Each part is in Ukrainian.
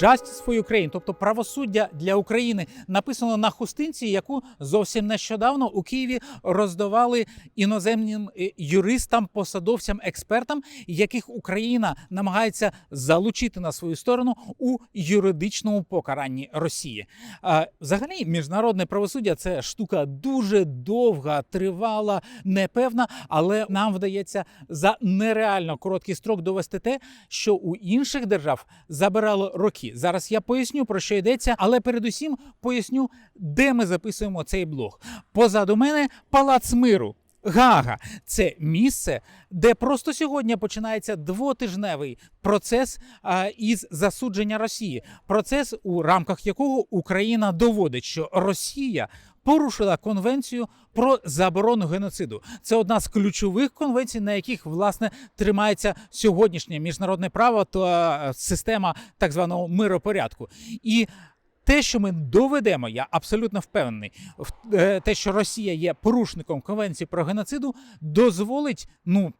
Justice for Ukraine, тобто правосуддя для України, написано на хустинці, яку зовсім нещодавно у Києві роздавали іноземним е, юристам, посадовцям, експертам, яких Україна намагається залучити на свою сторону у юридичному покаранні Росії. Взагалі, міжнародне правосуддя це штука дуже довга, тривала, непевна, але нам вдається за нереально короткий строк довести те, що у інших держав забирало роки. Зараз я поясню про що йдеться, але передусім поясню, де ми записуємо цей блог. Позаду мене палац миру. Гага це місце, де просто сьогодні починається двотижневий процес а, із засудження Росії. Процес, у рамках якого Україна доводить, що Росія порушила конвенцію про заборону геноциду. Це одна з ключових конвенцій, на яких власне тримається сьогоднішнє міжнародне право та е, система так званого миропорядку. І те, що ми доведемо, я абсолютно впевнений, е, те, що Росія є порушником конвенції про геноциду, дозволить ну.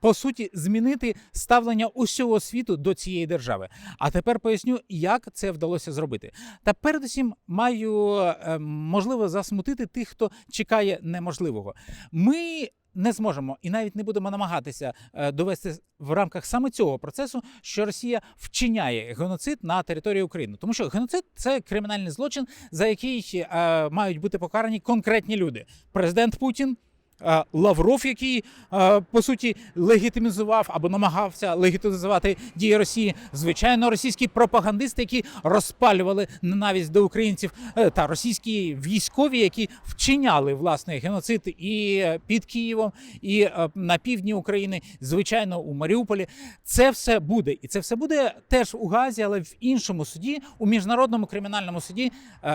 По суті, змінити ставлення усього світу до цієї держави. А тепер поясню, як це вдалося зробити. Та передусім маю е, можливо засмутити тих, хто чекає неможливого. Ми не зможемо і навіть не будемо намагатися е, довести в рамках саме цього процесу, що Росія вчиняє геноцид на території України, тому що геноцид це кримінальний злочин, за який е, мають бути покарані конкретні люди. Президент Путін. Е, Лавров, який е, по суті легітимізував або намагався легітимізувати дії Росії, звичайно, російські пропагандисти, які розпалювали ненависть до українців, е, та російські військові, які вчиняли власне геноцид і під Києвом, і на півдні України, звичайно, у Маріуполі. Це все буде, і це все буде теж у Газі, але в іншому суді, у міжнародному кримінальному суді,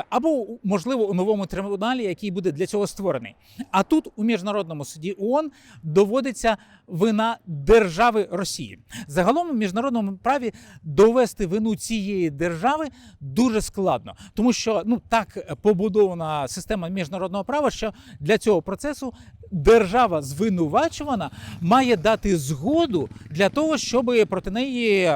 або можливо у новому трибуналі, який буде для цього створений. А тут у міжнародному суді ООН доводиться вина держави Росії. Загалом у міжнародному праві довести вину цієї держави дуже складно, тому що ну так побудована система міжнародного права, що для цього процесу держава звинувачувана має дати згоду для того, щоб проти неї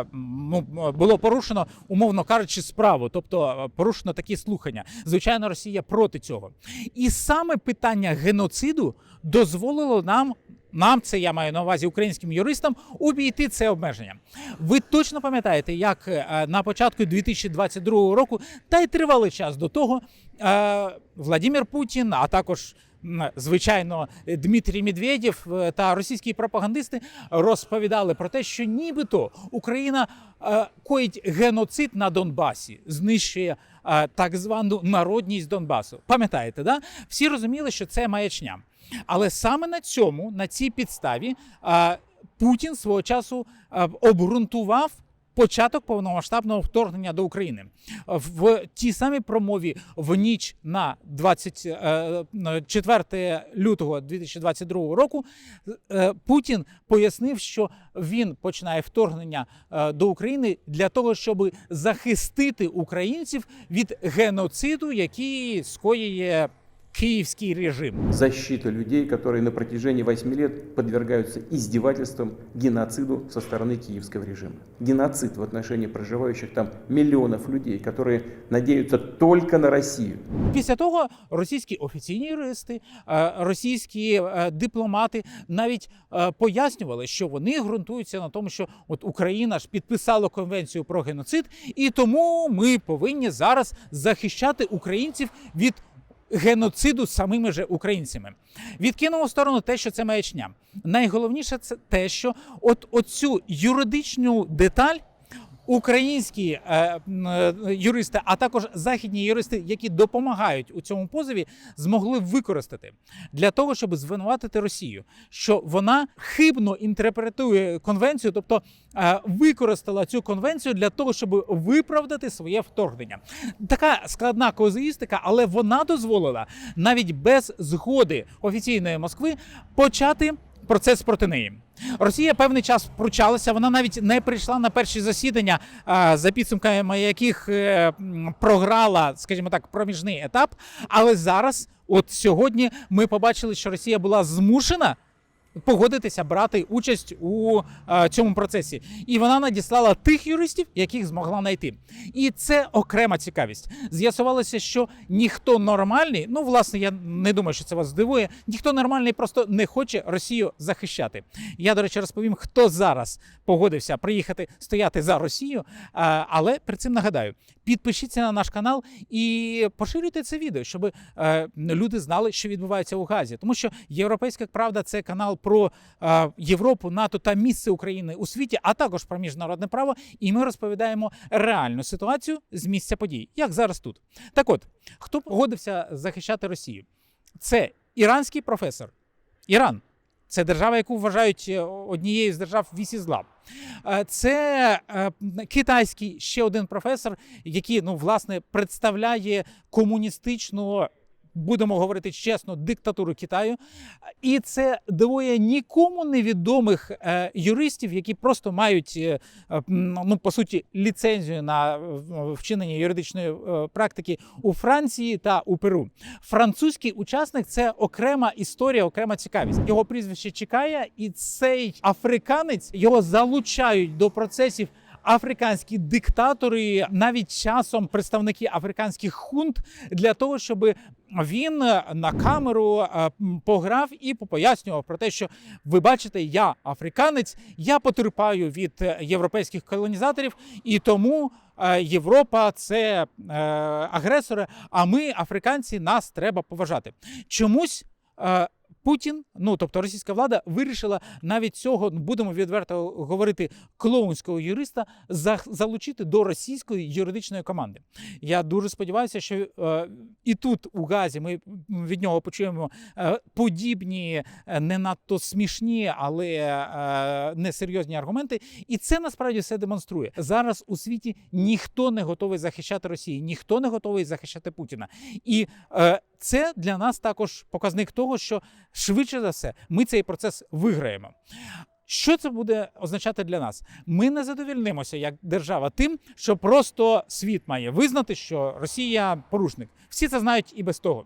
було порушено, умовно кажучи, справу, тобто е, порушено такі слухання. Звичайно, Росія проти цього. І саме питання геноциду дозволило нам. Нам це я маю на увазі українським юристам обійти це обмеження. Ви точно пам'ятаєте, як е, на початку 2022 року, та й тривалий час до того, е, Владимир Путін, а також звичайно Дмитрій Медведєв е, та російські пропагандисти розповідали про те, що нібито Україна коїть геноцид на Донбасі, знищує так звану народність Донбасу. Пам'ятаєте, да? Всі розуміли, що це маячня. Але саме на цьому, на цій підставі, Путін свого часу обґрунтував початок повномасштабного вторгнення до України в тій самій промові в ніч на 24 лютого 2022 року. е, Путін пояснив, що він починає вторгнення е, до України для того, щоб захистити українців від геноциду, який скоює київський режим. защита людей, которые на протяжении 8 лет подвергаются издевательствам, геноциду со стороны киевского режима. Геноцид в отношении проживающих там миллионов людей, которые надеются только на Россию. Після того російські офіційні юристи, е, російські е, дипломати навіть е, пояснювали, що вони ґрунтуються на тому, що от Україна ж підписала конвенцію про геноцид, і тому ми повинні зараз захищати українців від. Геноциду самими же українцями відкинемо в сторону те, що це маячня. Найголовніше це те, що от оцю юридичну деталь українські е, е, юристи, а також західні юристи, які допомагають у цьому позові, змогли використати для того, щоб звинуватити Росію, що вона хибно інтерпретує конвенцію, тобто е, використала цю конвенцію для того, щоб виправдати своє вторгнення. Така складна казуїстика, але вона дозволила навіть без згоди офіційної Москви почати процес проти неї. Росія певний час пручалася. Вона навіть не прийшла на перші засідання, за підсумками яких е, програла, скажімо так, проміжний етап. Але зараз, от сьогодні, ми побачили, що Росія була змушена погодитися брати участь у е, цьому процесі. І вона надіслала тих юристів, яких змогла знайти. І це окрема цікавість. З'ясувалося, що ніхто нормальний, ну власне, я не думаю, що це вас здивує. Ніхто нормальний просто не хоче Росію захищати. Я, до речі, розповім, хто зараз погодився приїхати стояти за Росію. А, але при цим нагадаю, підпишіться на наш канал і поширюйте це відео, щоб е, люди знали, що відбувається у Газі. Тому що Європейська Правда це канал про Європу, НАТО та місце України у світі, а також про міжнародне право. І ми розповідаємо реальну ситуацію з місця подій, як зараз тут. Так от, хто погодився захищати Росію? Це іранський професор. Іран. Це держава, яку вважають е, однією з держав вісі зла. Е, Це е, китайський ще один професор, який ну власне представляє комуністичну. Будемо говорити чесно, диктатуру Китаю, і це двоє нікому невідомих е, юристів, які просто мають е, ну по суті ліцензію на е, вчинення юридичної практики у Франції та у Перу. Французький учасник це окрема історія, окрема цікавість. Його прізвище чекає, і цей африканець його залучають до процесів. Африканські диктатори, навіть часом представники африканських хунт, для того, щоб він на камеру е, пограв і попояснював про те, що ви бачите, я африканець, я потерпаю від європейських колонізаторів, і тому е, Європа це е, агресори. А ми, африканці, нас треба поважати. Чомусь. Путін, ну тобто російська влада, вирішила навіть цього, будемо відверто говорити, клоунського юриста за- залучити до російської юридичної команди. Я дуже сподіваюся, що е, і тут у Газі ми від нього почуємо е, подібні, е, не надто смішні, але е, несерйозні аргументи. І це насправді все демонструє. Зараз у світі ніхто не готовий захищати Росію, ніхто не готовий захищати Путіна. І е, це для нас також показник того, що швидше за все ми цей процес виграємо. Що це буде означати для нас? Ми не задовільнимося як держава тим, що просто світ має визнати, що Росія порушник. Всі це знають і без того.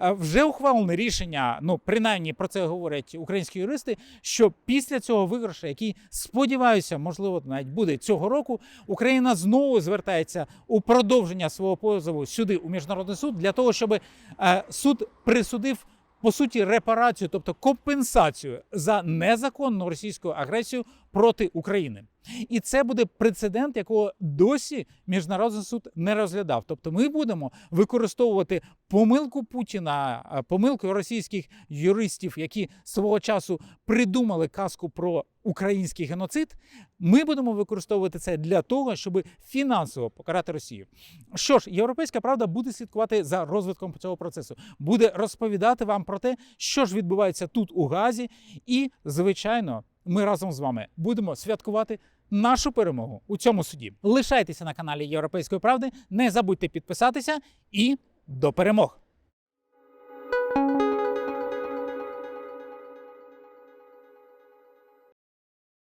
Е, Вже ухвалене рішення, ну принаймні про це говорять українські юристи. Що після цього виграшу, який сподіваюся, можливо, навіть буде цього року, Україна знову звертається у продовження свого позову сюди у міжнародний суд для того, щоб е, суд присудив по суті репарацію, тобто компенсацію за незаконну російську агресію проти України. І це буде прецедент, якого досі міжнародний суд не розглядав. Тобто, ми будемо використовувати помилку Путіна, е, помилку російських юристів, які свого часу придумали казку про український геноцид. Ми будемо використовувати це для того, щоб фінансово покарати Росію. Що ж, європейська правда буде слідкувати за розвитком цього процесу, буде розповідати вам про те, що ж відбувається тут у Газі, і звичайно, ми разом з вами будемо святкувати. Нашу перемогу у цьому суді. Лишайтеся на каналі Європейської правди, не забудьте підписатися і до перемог!